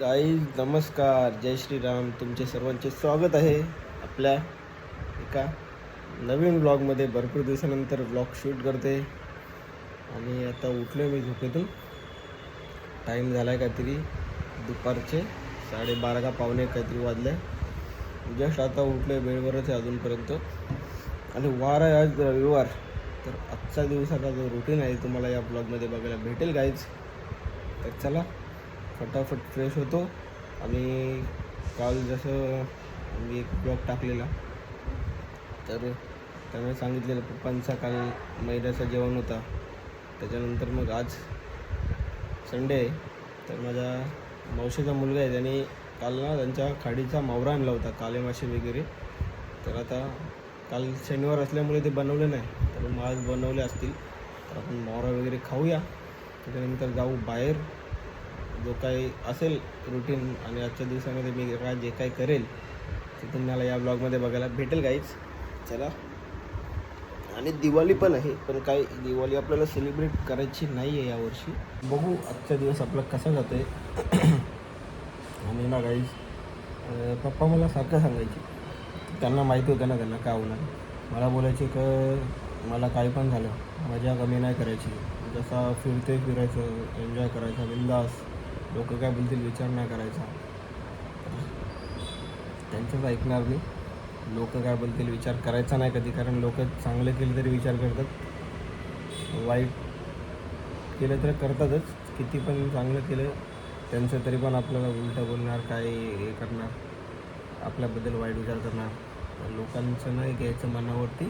गाई नमस्कार. जय श्रीराम. तुमचे सर्वांचे स्वागत आहे आपल्या एका नवीन ब्लॉगमध्ये भरपूर दिवसानंतर ब्लॉग शूट करते. आणि आता उठलो मी झोपेतून. टाईम झाला आहे काहीतरी दुपारचे. साडेबारा का पावणे काहीतरी वाजले. जस्ट आता उठलो आहे वेळवरच आहे अजूनपर्यंत. आणि वार आहे आज रविवार. तर आजचा दिवसाचा जो रुटीन आहे तुम्हाला या ब्लॉगमध्ये बघायला भेटेल गाईज तर चला फटाफट फ्रेश होतो. आणि काल जसं मी एक ब्लॉग टाकलेला तर त्यामुळे सांगितलेलं पप्पांचा काल मैद्याचा जेवण होता. त्याच्यानंतर मग आज संडे आहे. तर माझ्या मावशीचा मुलगा आहे. त्याने काल ना त्यांच्या खाडीचा मावरा आणला होता काले मासे वगैरे. तर आता काल शनिवार असल्यामुळे ते बनवले नाही. तर मग आज बनवले असतील. तर आपण मावरा वगैरे खाऊया. त्याच्यानंतर जाऊ बाहेर. जो काही असेल रुटीन आणि आजच्या दिवसामध्ये मी काय जे काही करेल ते तुम्हाला या ब्लॉगमध्ये बघायला भेटेल काहीच चला. आणि दिवाळी पण आहे पण काय दिवाळी आपल्याला सेलिब्रेट करायची नाही आहे यावर्षी बघू आजचा दिवस आपला कसा जातो आहे आणि ना काहीच पप्पा मला सारखं सांगायचे. त्यांना माहिती होतं ना त्यांना काय होणार. मला बोलायचे का मला काही पण झालं मजा कमी नाही करायची. जसा फिरते फिरायचं एन्जॉय करायचं बिंदास. लोक काय बोलतील विचार नाही करायचा. त्यांचंच ऐकणार मी. लोक काय बोलतील विचार करायचा नाही कधी कारण लोक चांगलं केलं तरी विचार करतात. वाईट केलं तर करतातच. किती पण चांगलं केलं त्यांचं तरी पण आपल्याला उलटं बोलणार काय हे करणार आपल्याबद्दल वाईट विचार करणार. लोकांचं नाही घ्यायचं मनावरती.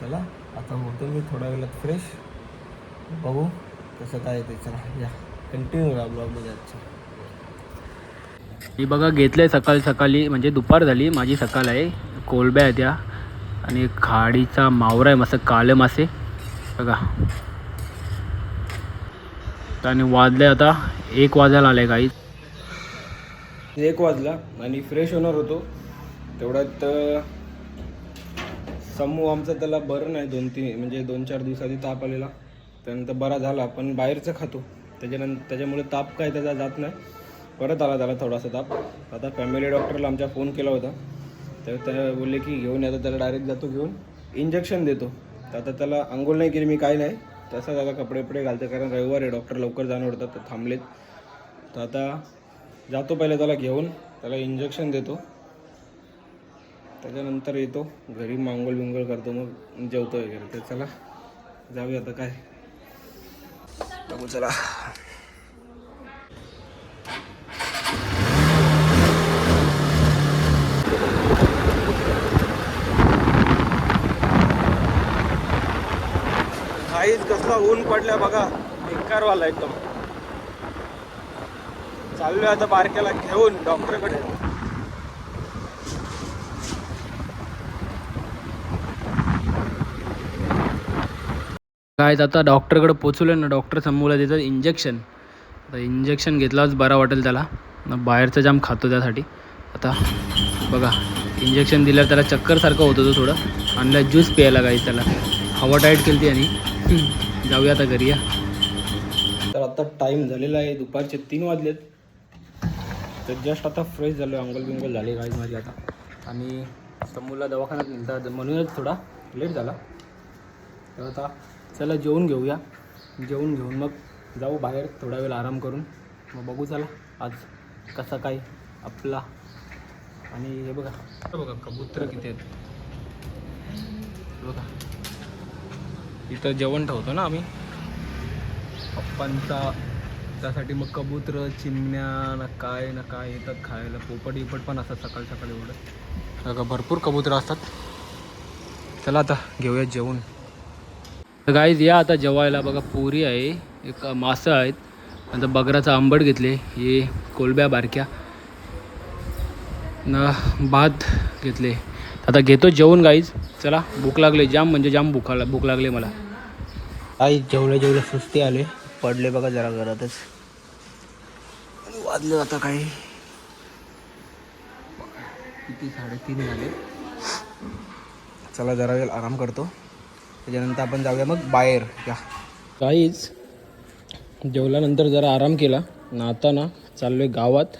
चला आता होतो मी थोड्या वेळात फ्रेश बघू कसं काय ते. चला या. कंटिन्यू राहा ब्लॉगमध्ये आजच्या मी बघा घेतलंय सकाळी सकाळी म्हणजे दुपार झाली. माझी सकाळ आहे. कोलब्या आहेत त्या आणि खाडीचा मावरा आहे मस्त काळे मासे. बघा. आणि वाजले आता एक वाजायला आले काही एक वाजला आणि फ्रेश होणार होतो. तेवढ्यात समूह आमचा त्याला बरं नाही दोन तीन म्हणजे दोन चार दिवसाआधी ताप आलेला. त्यानंतर बरा झाला पण बाहेरचं खातो. त्याच्यानंतर त्याच्यामुळे ताप काय त्याचा जात नाही. परत आला त्याला थोडासा ताप. आता फॅमिली डॉक्टरला आमच्या फोन केला होता. तर त्या बोलले की घेऊन येतो त्याला डायरेक्ट जातो घेऊन इंजेक्शन देतो. तर आता त्याला आंघोळ नाही केली मी काय नाही. तसाच आता कपडे कपडे घालते कारण रविवार आहे डॉक्टर लवकर जाणं होतात तर थांबलेत. तर आता जातो पहिले त्याला घेऊन. त्याला इंजेक्शन देतो. त्याच्यानंतर येतो. घरी मांगोळ बिंगोळ करतो मग जेवतो वगैरे. तर चला जाऊया आता काय. बघू चला. काहीच कसला ऊन पडल्या बघा. बेकारवाला एकदम. चाललोय आता बारक्याला घेऊन डॉक्टरकडे. काय आता डॉक्टरकडे पोचवलं ना डॉक्टर समोरला देतात इंजेक्शन आता इंजेक्शन घेतलाच बरा वाटेल त्याला. बाहेरचं जाम खातो त्यासाठी. आता बघा इंजेक्शन दिल्यावर त्याला चक्करसारखं होतं तो थोडं. आणलं ज्यूस प्यायला काही त्याला. हवा टाईट केली ती आणि जाऊया आता घरी या. तर आता टाईम झालेला आहे दुपारचे तीन वाजलेत. तर जस्ट आता फ्रेश झालो अंगल बिंगल झाले गाईज माझी आता. आणि समूरला दवाखान्यात निघतात म्हणूनच थोडा लेट झाला. तर आता चला जेवून घेऊया. जेवून घेऊन मग जाऊ बाहेर थोडा वेळ आराम करून. मग बघू चला आज कसा काय आपला. आणि हे बघा. बघा कबूतर किती आहेत. बघा. इथं जेवण ठेवतो ना आम्ही. पप्पांचा त्यासाठी मग कबूतर चिमण्या ना काय ना काय येतात खायला पोपट इपट पण असतात सकाळी सकाळी एवढं. बघा भरपूर कबूतर असतात. चला आता घेऊया जेवण. तर गाईज या आता जेवायला बघा पुरी आहे एक मासं आहेत. नंतर बगराचं आंबट घेतले हे कोलब्या बारक्या. न भात घेतले. आता घेतो जेवण गाईज चला भूक लागले जाम म्हणजे जाम भूक भूक लागले मला. आई जेवले जेवले सुस्ती आले. पडले बघा जरा घरातच. आणि वाजले आता काही. किती? साडेतीन झाले. चला जरा वेळ आराम करतो. त्याच्यानंतर आपण जाऊया मग बाहेर. या. काहीच जेवल्यानंतर जरा आराम केला. ना आता ना चाललो आहे गावात.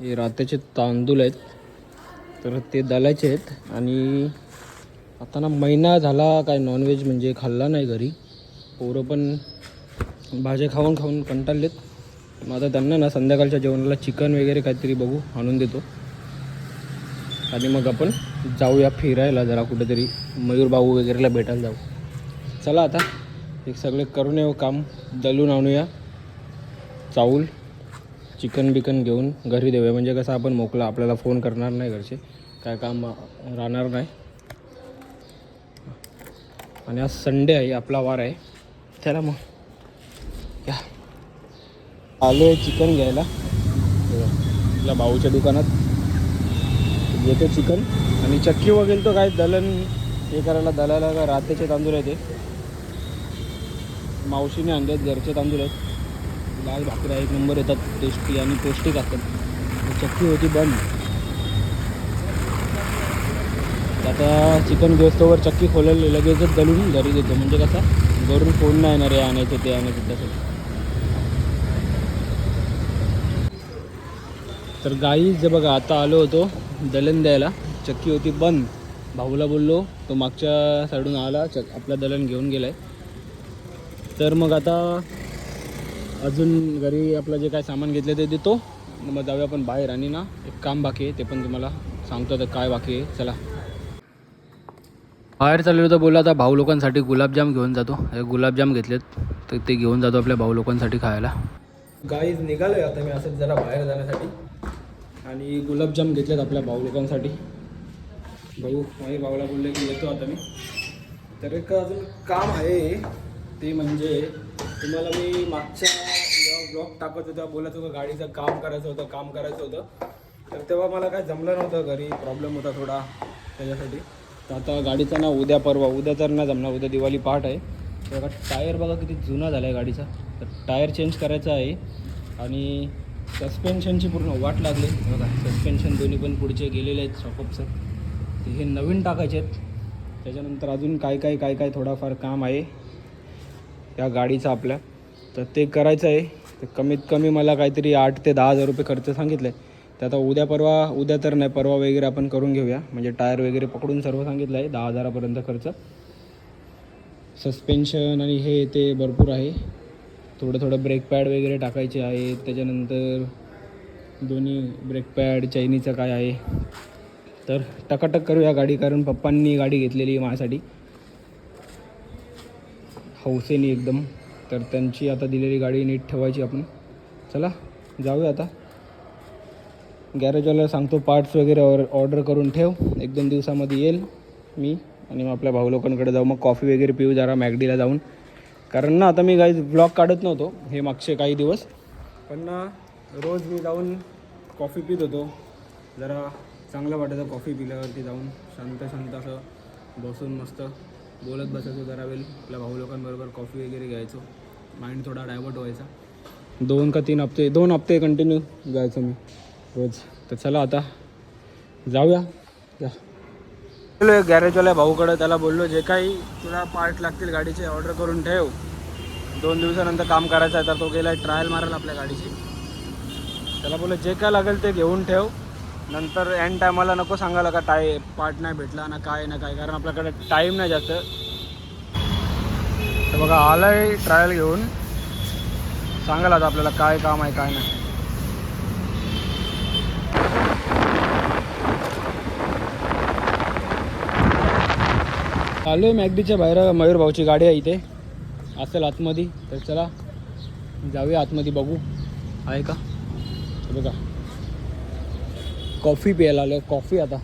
हे रात्याचे तांदूळ आहेत. तर ते दलायचे आहेत. आणि आता ना महिना झाला काय नॉनव्हेज म्हणजे खाल्ला नाही घरी. पोरं पण भाज्या खाऊन खाऊन कंटाळलेत. मग आता त्यांना ना संध्याकाळच्या जेवणाला चिकन वगैरे काहीतरी बघू आणून देतो. आणि मग आपण जाऊया फिरायला जरा कुठेतरी. मयूर वगैरेला भेटायला जाऊ. चला आता एक सगळे करून येऊ काम दलून आणूया. चाऊल. चिकन बिकन घेऊन घरी देऊया. म्हणजे कसं आपण मोकला आपल्याला फोन करणार नाही घरचे. काय काम राहणार नाही. आणि आज संडे आहे आपला वार आहे. चला मग. या. आलो आहे चिकन घ्यायला. आपल्या भाऊच्या दुकानात. घेतो चिकन. आणि चक्की वगैरे तो काय दलन हे करायला दलायला का रात्याचे तांदूळ आहे ते. मावशीने आणले आहेत घरचे तांदूळ आहेत. लाल भाकऱ्या एक नंबर येतात टेस्टी आणि पौष्टिक असतात. चक्की होती बंद. आता चिकन घेस्तोवर चक्की खोलेल लगेचच दलून घरी देतो. म्हणजे कसा घरून फोन नाही येणार आहे आणायचं ते आणायचं त्यासाठी तर गाई जे बघा आता आलो होतो दलन द्यायला. चक्की होती बंद. भाऊला बोललो तो मागच्या साईडून आला चक आपला दलन घेऊन गेलाय. तर मग आता अजून घरी आपलं जे काय सामान घेतलं ते देतो. मग जाऊया आपण बाहेर. आणि ना एक काम बाकी आहे ते पण तुम्हाला सांगतो आता काय बाकी आहे. चला. बाहेर चाललो होतं बोला आता भाऊ लोकांसाठी गुलाबजाम घेऊन जातो. हे गुलाबजाम घेतलेत तर ते घेऊन जातो आपल्या भाऊ लोकांसाठी खायला. गाईज निघालोय आता मी असंच जरा बाहेर जाण्यासाठी. आणि गुलाबजाम घेतलेत आपल्या भाऊ लोकांसाठी. भाऊ माझ्या भाऊला बोलले की येतो आता मी. तर एक अजून काम आहे ते म्हणजे तुम्हाला मी मागच्या जेव्हा ब्लॉग टाकत होतो बोलत होतं गाडीचं काम करायचं होतं काम करायचं होतं. तर तेव्हा मला काय जमलं नव्हतं घरी प्रॉब्लेम होता थोडा त्याच्यासाठी. तर आता गाडीचा ना उद्या परवा उद्या तर ना जमणार उद्या दिवाळी पहाट आहे. तर बघा टायर बघा किती जुना झाला आहे गाडीचा. तर टायर चेंज करायचा आहे. आणि सस्पेन्शनची पूर्ण वाट लागली. बघा सस्पेन्शन दोन्ही पण पुढचे गेलेले आहेत शॉकअपचं ते हे नवीन टाकायचे आहेत. त्याच्यानंतर अजून काय काय काय काय थोडाफार काम आहे. त्या गाडीचा आपल्या. तर ते करायचं आहे. तर कमीत कमी मला काहीतरी आठ ते दहा हजार रुपये खर्च सांगितलं. आहे तर आता उद्या परवा उद्या तर नाही परवा वगैरे आपण करून घेऊया. म्हणजे टायर वगैरे पकडून सर्व सांगितलं आहे. दहा हजारापर्यंत खर्च. सस्पेन्शन आणि हे ते भरपूर आहे. थोडं थोडं ब्रेक पॅड वगैरे टाकायचे आहे. त्याच्यानंतर दोन्ही ब्रेक पॅड चैनीचं काय आहे. तर टकाटक करूया गाडी. कारण पप्पांनी गाडी घेतलेली आहे माझ्यासाठी. हौसेने एकदम. तर त्यांची आता दिलेली गाडी नीट ठेवायची आपण. चला जाऊया आता. गॅरेजवाल्याला सांगतो पार्ट्स वगैरे ऑर ऑर्डर करून ठेव. एक दोन दिवसामध्ये येईल मी आणि मग आपल्या भाऊ लोकांकडे जाऊ. मग कॉफी वगैरे पिऊ जरा मॅगडीला जाऊन. कारण ना आता मी काही ब्लॉग काढत नव्हतो. हे मागचे काही दिवस. पण ना रोज मी जाऊन कॉफी पित होतो. जरा चांगलं वाटायचं कॉफी पिल्यावरती जाऊन. शांत शांत असं बसून मस्त. बोलत बसायचो जरा वेळ. आपल्या भाऊ लोकांबरोबर कॉफी वगैरे घ्यायचो. माइंड थोडा डायवर्ट व्हायचा. दोन का तीन हप्ते दोन हप्ते कंटिन्यू जायचो मी रोज. तर चला आता जाऊया. या. गेलो गॅरेजवाल्या भाऊकडं त्याला बोललो जे काही तुला पार्ट लागतील गाडीचे ऑर्डर करून ठेव. दोन दिवसानंतर काम करायचं आहे तर तो गेला ट्रायल मारेल आपल्या गाडीची त्याला बोललो जे काय लागेल ते घेऊन ठेव. नंतर एंड टायमाला नको सांगायला का टाय पार्ट नाही भेटला ना काय ना काय कारण आपल्याकडे टाईम नाही जास्त. तर बघा आलाय ट्रायल घेऊन. सांगायला आता आपल्याला काय काम आहे काय नाही. आलो आहे मॅगडीच्या बाहेर मयूर भाऊची गाडी आहे इथे. असेल आतमध्ये तर चला जाऊया आतमध्ये बघू. आहे का? बघा. कॉफी प्यायला आलो कॉफी आता.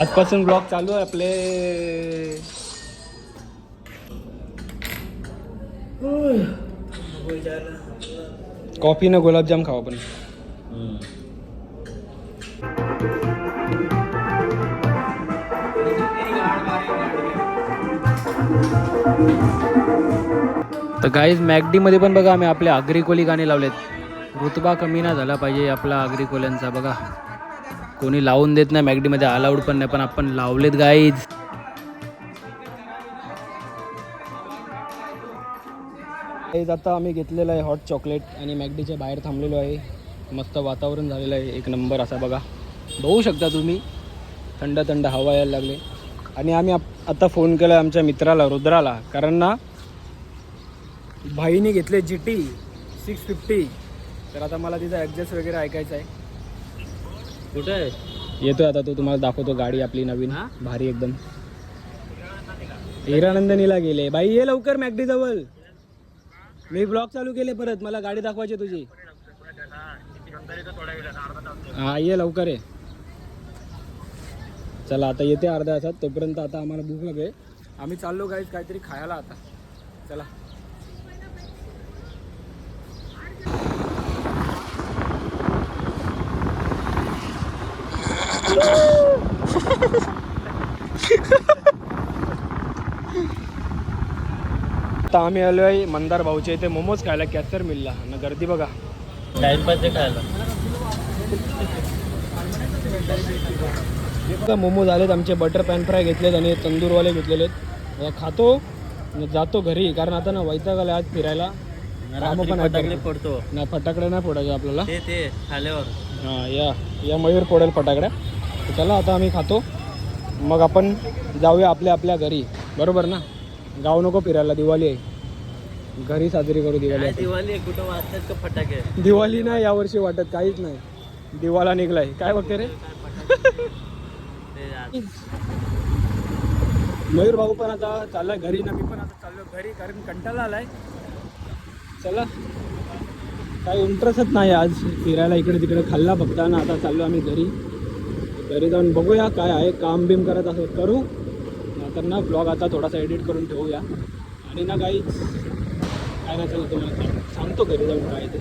आजपासून ब्लॉग चालू आहे आपले. कॉफी ना गुलाबजाम खाऊ आपण तर गाईज मॅगडीमध्ये पण बघा आम्ही आपले आग्रिकोली गाणे लावलेत. रुतबा कमी ना झाला पाहिजे आपला आग्रिकोल्यांचा. बघा कोणी लावून देत नाही मॅगडीमध्ये अलाउड पण नाही पण आपण लावलेत गाईज गाईज आता आम्ही घेतलेलं आहे हॉट चॉकलेट आणि मॅगडीच्या बाहेर थांबलेलो आहे. मस्त वातावरण झालेलं आहे. एक नंबर असा बघा. बघू शकता तुम्ही. थंड थंड हवा यायला लागले. आणि आम्ही आता फोन केला आमच्या मित्राला रुद्राला. कारण ना भाईने घेतले जी टी सिक्स फिफ्टी तर आता मला तिथं ॲडजस्ट वगैरे ऐकायचं आहे. कुठे आहे? येतोय आता तो तुम्हाला दाखवतो गाडी आपली नवीन. भारी एकदम. हिरानंदनीला गेले. बाई ये लवकर मॅगडी जवळ. मी ब्लॉग चालू केले परत. मला गाडी दाखवायची तुझी. हा ये लवकर ये. चला आता येते अर्ध्या तासात. तोपर्यंत आता आम्हाला भूक लागेल आम्ही चाललो गाईज काहीतरी खायला आता. चला. आता आम्ही आलो आहे मंदार भाऊच्या इथे मोमोज खायला कॅसर मिलला आणि गर्दी बघा. टाइमपास खायला. मोमोज आलेत आमचे बटर पॅन फ्राय घेतलेत आणि तंदूरवाले घेतलेले आहेत. खातो जातो घरी कारण आता ना वैताग आला आज फिरायला. पण फटाकडे पडतो नाही फटाकडे नाही फोडायचे आपल्याला. ते ते खाल्यावर. हां या या मयूर फोडेल फटाकड्या तर चला आता आम्ही खातो. मग आपण जाऊया आपल्या आपल्या घरी. बरोबर ना? गाव नको फिरायला दिवाळी आहे. घरी साजरी करू दिवाळी. दिवाळी कुठं वाजतात का फटाके? दिवाळी नाही यावर्षी वाटत काहीच नाही. दिवाळा निघलाय. काय बघते रे? मयूर भाऊ पण आता चाललाय घरी ना मी पण आता चाललो घरी कारण कंटाळा आलाय. चला. काही इंटरेस्टच नाही आज. फिरायला इकडे तिकडे खाल्ला फक्त ना आता चाललो आम्ही घरी. घरी जाऊन बघूया काय आहे काम बिम करत असं करू. नंतर ना ब्लॉग आता थोडासा एडिट करून ठेवूया. आणि ना काही काय नाही चला तुम्हाला. सांग- सांगतो घरी जाऊन काय ते.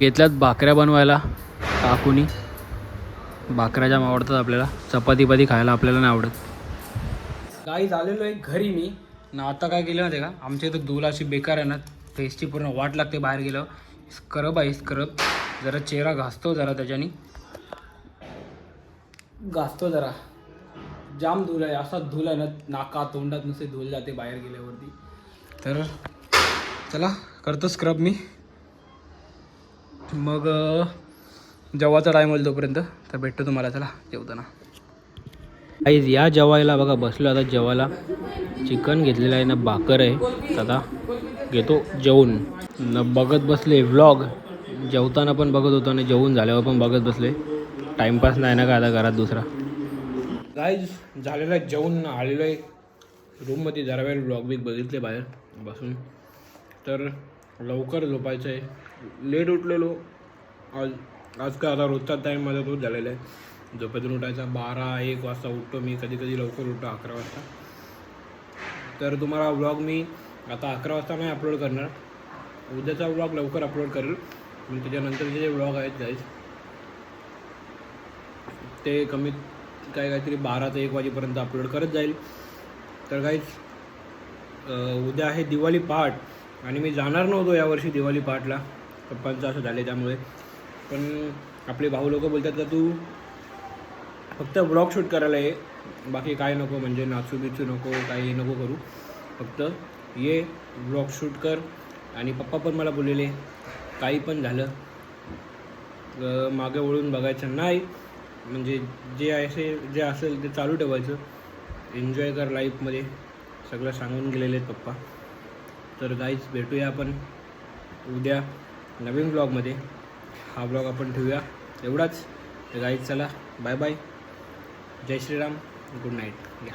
घेतल्यात भाकऱ्या बनवायला काकूनी. भाकऱ्या जाम आवडतात आपल्याला. चपाती पाती खायला आपल्याला नाही आवडत. काही झालेलो आहे घरी मी. ना आता काय केलं माहिती का? आमच्या इथं दूल अशी बेकार आहे ना फेसची पूर्ण वाट लागते बाहेर गेलं स्क्रब आहे स्क्रब जरा चेहरा घासतो जरा त्याच्यानी. घासतो जरा. जाम धूल आहे असा धूल आहे ना नाका तोंडात नुसते धूल जाते बाहेर गेल्यावरती. तर चला करतो स्क्रब मी. मग जेव्हाचा जेवायचा टाईम होईल तोपर्यंत तर भेटतो तुम्हाला चला जेवताना. आईज या जेवायला बघा बसलो आता जेवायला. चिकन घेतलेलं आहे ना भाकर आहे. दादा आता घेतो जेवून. न बघत बसले व्लॉग जेवताना पण बघत होतो आणि जेवून झाल्यावर पण बघत बसले. टाईमपास नाही ना का आता घरात दुसरा? गाईज झालेलं आहे जेवून आलेलो आहे. रूममध्ये जरा वेळ ब्लॉग बिग बघितले बाहेर बसून. तर लवकर झोपायचं आहे. लेट उठलेलो. आज आज काय आता रोजचा टाईम माझा तोच झालेला आहे. झोपेतून उठायचा. बारा एक वाजता उठतो मी. कधी कधी लवकर उठतो अकरा वाजता. तर तुम्हाला व्लॉग मी आता अकरा वाजता नाही अपलोड करणार. उद्याचा व्लॉग लवकर अपलोड करेल. मी त्याच्यानंतरचे जे ब्लॉग आहेत गाईज ते कमीत काय काहीतरी बारा ते एक वाजेपर्यंत अपलोड करत जाईल. तर काहीच उद्या आहे दिवाळी पहाट आणि मी जाणार नव्हतो यावर्षी दिवाळी पहाटला पप्पांचं असं झाले त्यामुळे. पण आपले भाऊ लोक बोलतात का तू फक्त ब्लॉग शूट करायला ये. बाकी काय नको म्हणजे नाचू बिचू नको काही नको करू. फक्त ये ब्लॉग शूट कर. आणि पप्पा पण मला बोललेले काही पण झालं मागे वळून बघायचं. नाही म्हणजे जे असे जे असेल ते चालू ठेवायचं. एन्जॉय कर लाईफमध्ये सगळं सांगून गेलेले आहेत पप्पा. तर गाईच भेटूया आपण उद्या नवीन ब्लॉगमध्ये हा ब्लॉग आपण ठेवूया. एवढाच. तर गाईज चला bye bye Jai Shriram. Good night या.